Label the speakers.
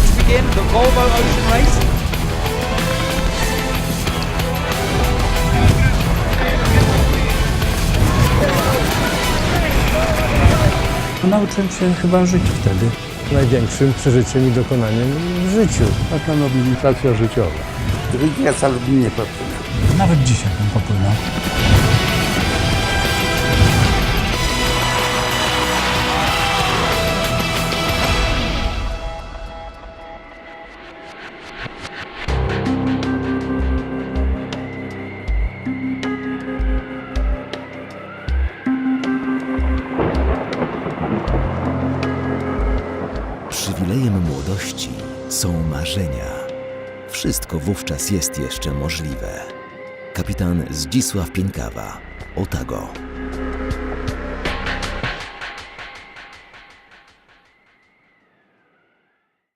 Speaker 1: begin the Volvo Ocean Race.
Speaker 2: Nauczyłem się chyba żyć wtedy.
Speaker 3: największym przeżyciem i dokonaniem w życiu.
Speaker 4: Taka nobilitacja życiowa.
Speaker 5: Drugi raz albo nie popłynął.
Speaker 2: Nawet dzisiaj bym popłynął.
Speaker 6: Przywilejem młodości są marzenia. Wszystko wówczas jest jeszcze możliwe. Kapitan Zdzisław Pieńkawa, Otago.